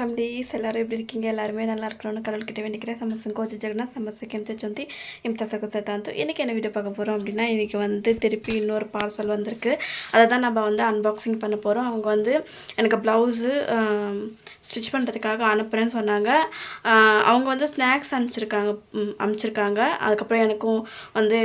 హందీస్ ఎల్లారు ఎప్పుడు ఇరికింగ ఎల్లారుమే నల్లా இருக்கணும்னு கடவுள்கிட்ட வேண்டிக்கிறேன். சமசம் கோச்சி ஜெகநாத் சமசம் கெம்சச்சொந்தி இம்தாசகு சத்தாந்து இன்றைக்கி என்ன வீடியோ பார்க்க போகிறோம் அப்படின்னா இன்றைக்கி வந்து திருப்பி இன்னொரு பார்சல் வந்திருக்கு. அதை தான் நம்ம வந்து அன்பாக்சிங் பண்ண போகிறோம் அவங்க வந்து எனக்கு ப்ளவுஸு ஸ்டிச் பண்ணுறதுக்காக அனுப்புகிறேன்னு சொன்னாங்க. அவங்க வந்து ஸ்நாக்ஸ் அனுப்பிச்சிருக்காங்க அனுப்பிச்சிருக்காங்க. அதுக்கப்புறம் எனக்கும் வந்து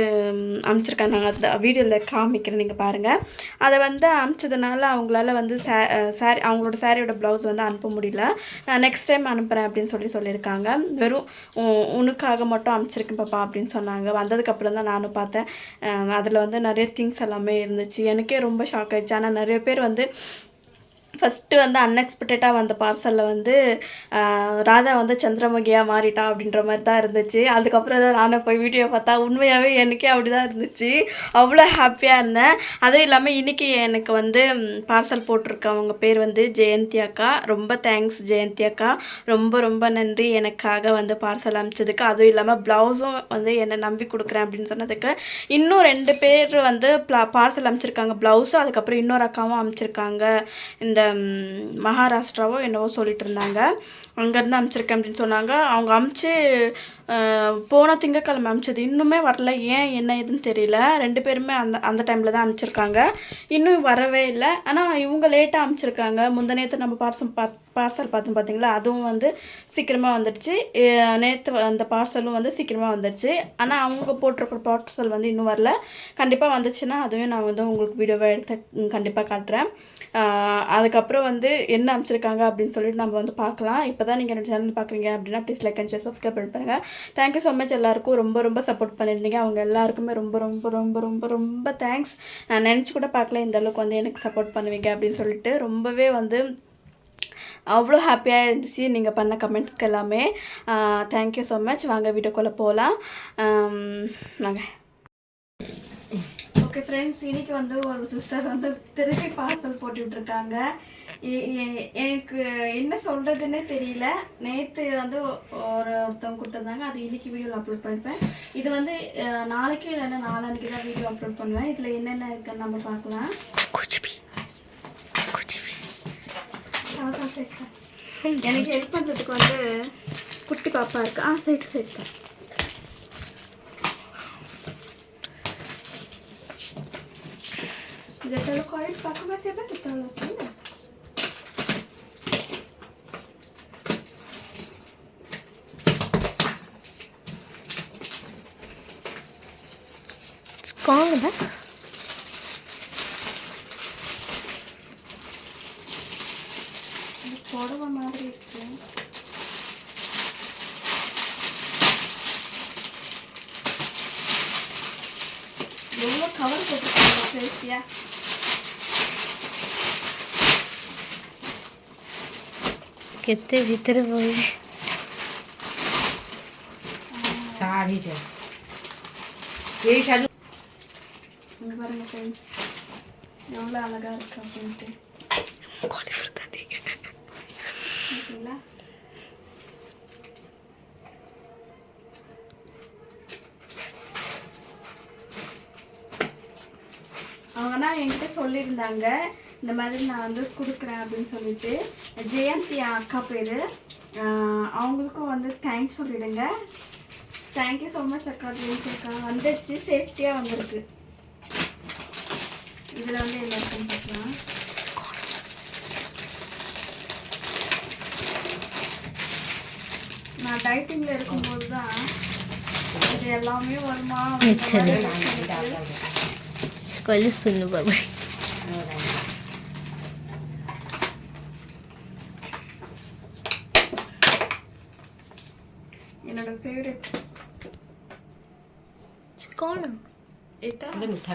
அனுப்பிச்சிருக்காங்க. நாங்கள் அந்த வீடியோவில் காமிக்கிறேன் நீங்கள் பாருங்கள் அதை வந்து அனுப்பிச்சதுனால அவங்களால வந்து சே சாரி அவங்களோட சாரியோட ப்ளவுஸ் வந்து அனுப்ப முடியல. நான் நெக்ஸ்ட் டைம் அனுப்புகிறேன் அப்படின்னு சொல்லி சொல்லியிருக்காங்க. வெறும் உ- உனக்காக மட்டும் அனுப்பிச்சிருக்கேன் பாப்பா அப்படின்னு சொன்னாங்க. வந்ததுக்கப்புறம் தான் நானும் பார்த்தேன். அதில் வந்து நிறைய திங்ஸ் எல்லாமே இருந்துச்சு. எனக்கே ரொம்ப ஷாக் ஆயிடுச்சு. ஆனால் நிறைய பேர் வந்து ஃபஸ்ட்டு வந்து அன்எக்ஸ்பெக்டடாக வந்த பார்சலில் வந்து ராதா வந்து சந்திரமுகியாக மாறிட்டா அப்படின்ற மாதிரி தான் இருந்துச்சு. அதுக்கப்புறம் தான் நானும் போய் வீடியோ பார்த்தா உண்மையாகவே எனக்கே அப்படி தான் இருந்துச்சு. அவ்வளோ ஹாப்பியாக இருந்தேன். அதுவும் இல்லாமல் இன்றைக்கி எனக்கு வந்து பார்சல் போட்டிருக்கவங்க பேர் வந்து ஜெயந்தி அக்கா. ரொம்ப தேங்க்ஸ் ஜெயந்தி அக்கா. ரொம்ப ரொம்ப நன்றி எனக்காக வந்து பார்சல் அனுப்பிச்சதுக்கு. அதுவும் இல்லாமல் ப்ளவுஸும் வந்து என்னை நம்பி கொடுக்குறேன் அப்படின்னு சொன்னதுக்கு. இன்னும் ரெண்டு பேர் வந்து பார்சல் அனுப்பிச்சிருக்காங்க. ப்ளவுஸும் அதுக்கப்புறம் இன்னொரு அக்காவும் அனுப்பிச்சிருக்காங்க. இந்த ம், மகாராஷ்டிராவோ என்னவோ சொல்லிட்டு இருந்தாங்க. அங்கேருந்து அமைச்சிருக்கேன் அப்படின்னு சொன்னாங்க. அவங்க அமுச்சு போன திங்கக்கிழமை அனுப்பிச்சது இன்னுமே வரல. ஏன் என்ன ஏதுன்னு தெரியல. ரெண்டு பேருமே அந்த அந்த டைமில் தான் அனுப்பிச்சிருக்காங்க இன்னும் வரவே இல்லை. ஆனால் இவங்க லேட்டாக அனுப்பிச்சிருக்காங்க முந்தநேற்று நம்ம பார்சல் பாத் பார்சல் பார்த்தோம் பார்த்தீங்களா அதுவும் வந்து சீக்கிரமாக வந்துடுச்சு. நேற்று அந்த பார்சலும் வந்து சீக்கிரமாக வந்துடுச்சு. ஆனால் அவங்க போட்டிருக்கிற பார்சல் வந்து இன்னும் வரல. கண்டிப்பாக வந்துச்சுன்னா அதுவும் நான் வந்து உங்களுக்கு வீடியோவை எடுத்து கண்டிப்பாக காட்டுறேன். அதுக்கப்புறம் வந்து என்ன அனுப்பிச்சிருக்காங்க அப்படின்னு சொல்லிட்டு நம்ம வந்து பார்க்கலாம். இப்போ தான் நீங்கள் என்னோட சேனல் பார்க்குறீங்க அப்படின்னா please like and share subscribe பண்ணுங்கள் தேங்க்யூ ஸோ மச் எல்லாருக்கும் ரொம்ப ரொம்ப சப்போர்ட் பண்ணியிருந்தீங்க. அவங்க எல்லாருக்குமே ரொம்ப ரொம்ப ரொம்ப ரொம்ப ரொம்ப தேங்க்ஸ் நான் நினச்சி கூட பார்க்கல இந்த அளவுக்கு வந்து எனக்கு சப்போர்ட் பண்ணுவீங்க அப்படின்னு சொல்லிட்டு. ரொம்பவே வந்து அவ்வளோ ஹாப்பியாக இருந்துச்சு நீங்கள் பண்ண கமெண்ட்ஸ்க்கு எல்லாமே. தேங்க்யூ ஸோ மச் வாங்க வீடியோக்குள்ளே போகலாம் நாங்கள் ஓகே ஃப்ரெண்ட்ஸ் இன்னைக்கு வந்து ஒரு சிஸ்டர் வந்து திருப்பி பார்சல் போட்டுட்ருக்காங்க இருக்காங்க. எனக்கு என்ன சொல்கிறதுன்னே தெரியல நேற்று வந்து ஒரு ஒருத்தவங்க கொடுத்துருந்தாங்க அது இன்னைக்கு வீடியோவில் அப்லோட் பண்ணிப்பேன் இது வந்து அஹ், நாளைக்கு இல்லைன்னா நாளான்னைக்கு தான் வீடியோ அப்லோட் பண்ணுவேன் இதில் என்னென்ன இருக்குன்னு நம்ம பார்க்கலாம் அவ்வளவுதான் சேர்த்தேன். எனக்கு ஹெல்ப் பண்ணுறதுக்கு வந்து குட்டி பாப்பா இருக்கு ஆ சரி சரி যেটা হলো কয়েক পাখা মাছ এবার সেটা হলো कौन है ಕೊಡುವ ಮಾದರಿ ಇತ್ತು எவ்வளோ கவர் போட்டுருக்காங்க சேஃப்டியா କେତେ ଭିତରେ ପଡ଼ିଲେ ଶାଢ଼ୀଟା ଏଇ ଶାଢ଼ୀ இங்க பாருங்க ஃப்ரெண்ட்ஸ் எவ்வளோ அழகா இருக்கு அப்படின்ட்டு. ஓகேங்களா? அவங்கன்னா என்கிட்ட சொல்லியிருந்தாங்க இந்த மாதிரி நான் வந்து கொடுக்குறேன் அப்படின்னு சொல்லிட்டு. ஜெயந்தி அக்கா பேர். அவங்களுக்கும் வந்து தேங்க்ஸ் சொல்லிடுங்க. தேங்க்யூ ஸோ மச் அக்கா ஜெயந்தி அக்கா. வந்துடுச்சு சேஃப்டியாக வந்திருக்கு. இதில் வந்து என்ன பார்க்கலாம். நான் டயட்டிங்கில் இருக்கும்போது தான் இது எல்லாமே வருமா? கொல்லு சொல்லு என்னோட ஃபேவரட் கோலம். এটা মিঠা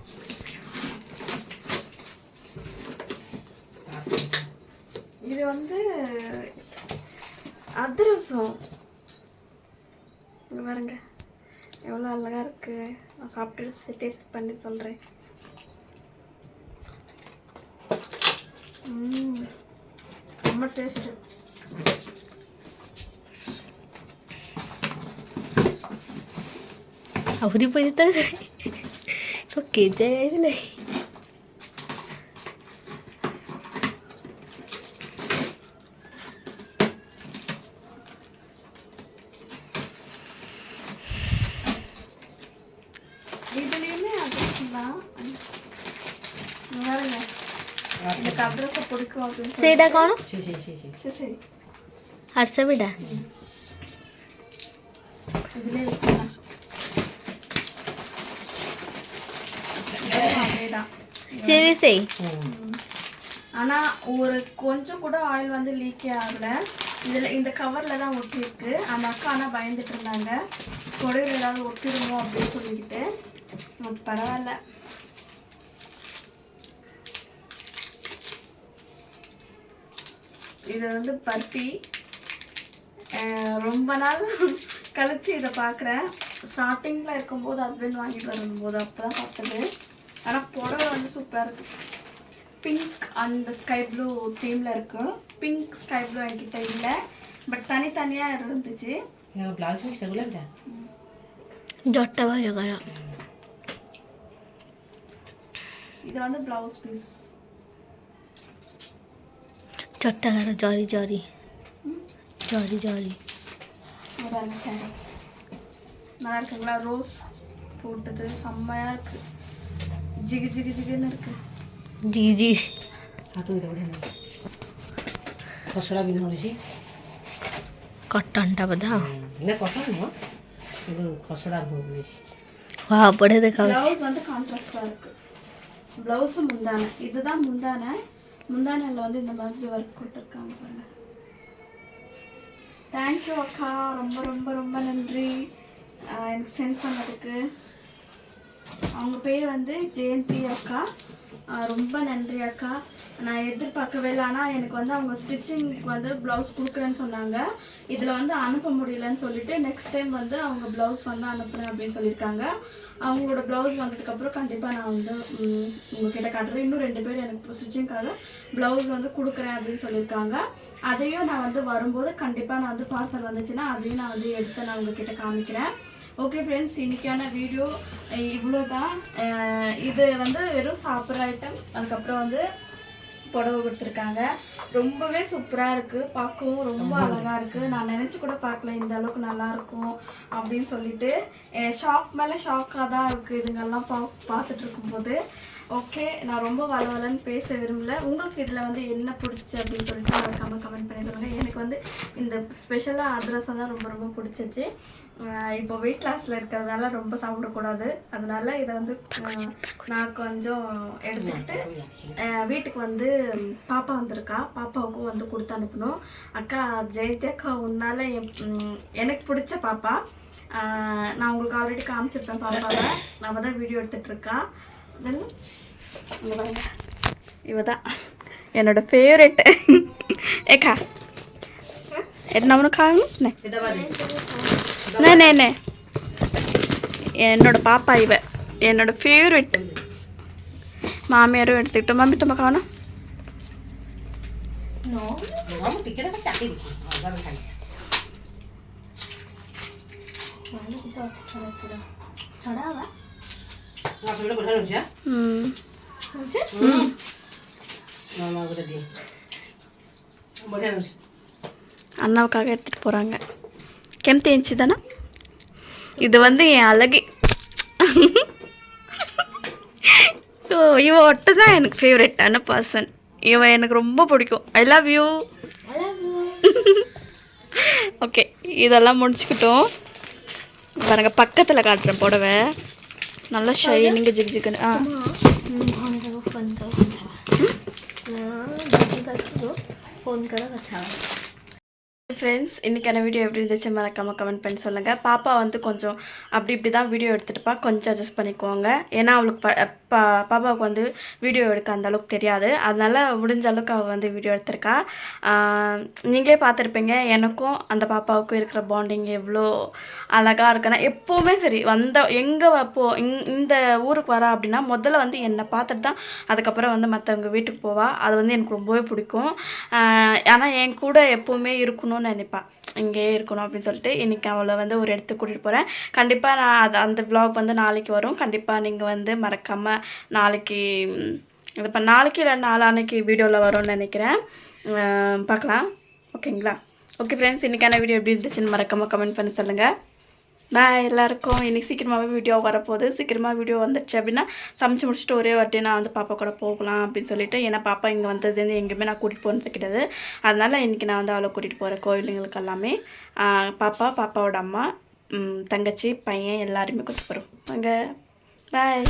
இது வந்து அதிரசம் இங்கே பாருங்க எவ்வளோ அழகாக இருக்குது நான் சாப்பிட்டு டேஸ்ட் பண்ணி சொல்கிறேன் ம் ரொம்ப டேஸ்ட்டு ଆହୁରି ପଇସା ତ କେଜା ଯାଇଥିଲେ எனக்கு அதிரசம் பிடிக்கும் அப்படின்னு சொல்லி- ସେଇଟା କ'ଣ சரி சரி சரி சரி சரி சரி ଆଠଶହ ବିଡ଼ା இதுலேயே வச்சுக்கலாம் அதேதான் ସିଏ ବି ସେଇ ம் ஆனால் ஒரு கொஞ்சம் கூட ஆயில் வந்து லீக்கே ஆகலை இதில் இந்த கவரில் தான் ஒட்டியிருக்கு அந்த அக்கா ஆனால் பயந்துட்டு இருந்தாங்க புடவையில் ஏதாவது ஒட்டிடுமோ அப்படின்னு சொல்லிக்கிட்டு அது பரவாயில்ல இது வந்து பருப்பி ரொம்ப நாள் கழிச்சு இதை பார்க்குறேன். ஸ்டார்டிங்கில் இருக்கும்போது ஹஸ்பண்ட் வாங்கிட்டு வரும்போது அப்போ தான் பார்த்தது. ஆனால் புடவை வந்து சூப்பராக இருக்கு பிங்க் அந்த ஸ்கை ப்ளூ தீமில் இருக்கும் பிங்க் ஸ்கை ப்ளூ என்கிட்ட இல்லை. பட் தனித்தனியாக இருந்துச்சு. இது வந்து ப்ளவுஸ் பீஸ் चट्टा करो जरी जरी जरी जरी நல்லா ரோஸ் போட்டது செம்மையாக இருக்குது ஜிகு ஜிகு ஜிகுன்னு இருக்குது ஜிகு ஜி அது இதை விட খসড়া বিন হয়েছি কটনটা বোধ না কটন না কিন্তু খসড়া ভোগ হয়েছি வா படது கவுச்சு வந்து கான்ட்ராஸ்டாக இருக்குது ப்ளவுஸு முந்தானே இதுதான் முந்தானே முந்தானையில் வந்து இந்த மாதிரி ஒர்க் கொடுத்துருக்காங்க பாருங்க. தேங்க்யூ அக்கா. ரொம்ப ரொம்ப ரொம்ப நன்றி. எனக்கு சென்ட் பண்ணதுக்கு. அவங்க பேர் வந்து ஜெயந்தி அக்கா. ஆஹ் ரொம்ப நன்றி அக்கா. நான் எதிர்பார்க்கவே இல்லை. ஆனால் எனக்கு வந்து அவங்க ஸ்டிச்சிங்க்கு வந்து ப்ளவுஸ் கொடுக்குறேன்னு சொன்னாங்க. இதில் வந்து அனுப்ப முடியலன்னு சொல்லிட்டு நெக்ஸ்ட் டைம் வந்து அவங்க ப்ளவுஸ் வந்து அனுப்புகிறேன் அப்படின்னு சொல்லியிருக்காங்க. அவங்களோட ப்ளவுஸ் வந்ததுக்கப்புறம் கண்டிப்பாக நான் வந்து உங்ககிட்ட காட்டுறேன். இன்னும் ரெண்டு பேர் எனக்கு ஸ்டிச்சிங்காக ப்ளவுஸ் வந்து கொடுக்குறேன் அப்படின்னு சொல்லியிருக்காங்க. அதையும் நான் வந்து வரும்போது கண்டிப்பாக நான் வந்து பார்சல் வந்துச்சுன்னா அதையும் நான் வந்து எடுத்து நான் உங்ககிட்ட காமிக்கிறேன். ஓகே ஃப்ரெண்ட்ஸ் இன்னைக்கான வீடியோ இவ்வளோ தான் இது வந்து வெறும் சாப்பிட்ற ஐட்டம் அதுக்கப்புறம் வந்து புடவை கொடுத்துருக்காங்க. ரொம்பவே சூப்பராக இருக்குது பார்க்கவும் ரொம்ப அழகாக இருக்குது நான் நினச்சி கூட பார்க்கல இந்த அளவுக்கு நல்லா இருக்கும் அப்படின்னு சொல்லிட்டு. ஷாக் மேலே ஷாக்காக தான் இருக்குது இதுங்கெல்லாம் பா பார்த்துட்டு இருக்கும்போது ஓகே நான் ரொம்ப வளவலன்னு பேச விரும்பல. உங்களுக்கு இதில் வந்து என்ன பிடிச்சி அப்படின்னு சொல்லிட்டு மறக்காம கமெண்ட் பண்ணி சொல்லுங்கள் எனக்கு வந்து இந்த ஸ்பெஷலாக அதிரசம் தான் ரொம்ப ரொம்ப பிடிச்சிச்சு. இப்போ வெயிட் லாஸில் இருக்கிறதுனால ரொம்ப சாப்பிடக்கூடாது. அதனால இதை வந்து நான் கொஞ்சம் எடுத்துக்கிட்டு வீட்டுக்கு வந்து பாப்பா வந்திருக்கா. பாப்பாவுக்கும் வந்து கொடுத்து அனுப்பணும். அக்கா ஜெயந்தி அக்கா உன்னால் என்- எனக்கு பிடிச்ச பாப்பா. நான் உங்களுக்கு ஆல்ரெடி காமிச்சிருப்பேன் பாப்பாவை நம்ம தான் வீடியோ எடுத்துகிட்ருக்கா தென் இவ தான் என்னோட ஃபேவரெட்டு ஏக்கா என்ன காங்க நே என்னோட பாப்பா இவ என்னோட ஃபேவரெட் மாமியாரும் எடுத்துக்கிட்டோம் மாமி தும்மா காணும் No, no vamos a picar la patata. Vamos a dejarlo. அண்ணாவுக்காக எடுத்துகிட்டு போகிறாங்க கெம்தி இருந்துச்சு தானே இது வந்து என் அழகு. ஸோ இவ ஒட்டு தான் எனக்கு ஃபேவரட்டான பர்சன் இவன் எனக்கு ரொம்ப பிடிக்கும். ஐ லவ் யூ ஓகே இதெல்லாம் முடிச்சுக்கிட்டோம். பாருங்கள் பக்கத்தில் காட்டுறேன் புடவை. நல்லா ஷைனிங்கு ஜிக் ஜிக்குன்னு. ஆ. ஃப்ரெண்ட்ஸ் இன்றைக்கான வீடியோ எப்படி இருந்துச்சு மறக்காமல் கமெண்ட் பண்ணி சொல்லுங்கள் பாப்பா வந்து கொஞ்சம் அப்படி இப்படி தான் வீடியோ எடுத்துகிட்டுப்பா கொஞ்சம் அட்ஜஸ்ட் பண்ணிக்கோங்க. ஏன்னா அவளுக்கு ப பா பாப்பாவுக்கு வந்து வீடியோ எடுக்க அந்த அளவுக்கு தெரியாது. அதனால் முடிஞ்ச அளவுக்கு அவள் வந்து வீடியோ எடுத்திருக்கா. நீங்களே பார்த்துருப்பீங்க. எனக்கும் அந்த பாப்பாவுக்கும் இருக்கிற பாண்டிங் எவ்வளோ அழகாக இருக்குன்னா எப்போவுமே சரி வந்த எங்கே போ இந்த ஊருக்கு வரா அப்படின்னா முதல்ல வந்து என்னை பார்த்துட்டு தான் அதுக்கப்புறம் வந்து மற்றவங்க வீட்டுக்கு போவா. அது வந்து எனக்கு ரொம்பவே பிடிக்கும். ஆனால் என் கூட எப்போவுமே இருக்கணும்னு நினைப்பா. இங்கேயே இருக்கணும் அப்படின்னு சொல்லிட்டு இன்றைக்கி அவளை வந்து ஒரு இடத்துக்கு கூட்டிகிட்டு போகிறேன் கண்டிப்பாக நான் அது அந்த ப்ளாக் வந்து நாளைக்கு வரும். கண்டிப்பாக நீங்கள் வந்து மறக்காமல் நாளைக்கு இது இப்போ நாளைக்கு இல்லை நாளான்னைக்கு வீடியோவில் வரும்னு நினைக்கிறேன். பார்க்கலாம். ஓகேங்களா? ஓகே ஃப்ரெண்ட்ஸ் இன்றைக்கான வீடியோ எப்படி இருந்துச்சுன்னு மறக்காமல் கமெண்ட் பண்ணி சொல்லுங்கள் பாய் எல்லாருக்கும் இன்றைக்கி சீக்கிரமாகவே வீடியோ வரப்போகுது. சீக்கிரமாக வீடியோ வந்துச்சு அப்படின்னா சமைச்சு முடிச்சுட்டு ஒரே வாட்டி நான் வந்து பாப்பா கூட போகலாம் அப்படின்னு சொல்லிட்டு ஏன்னா பாப்பா இங்கே வந்ததுலேருந்து எங்கேயுமே நான் கூட்டிகிட்டு போகிறது கிடையாது. அதனால் இன்றைக்கி நான் வந்து அவளை கூட்டிகிட்டு போகிறேன் கோயிலுங்களுக்கு எல்லாமே பாப்பா பாப்பாவோட அம்மா தங்கச்சி பையன் எல்லாருமே கூட்டிட்டு போகிறோம் அங்கே பாய்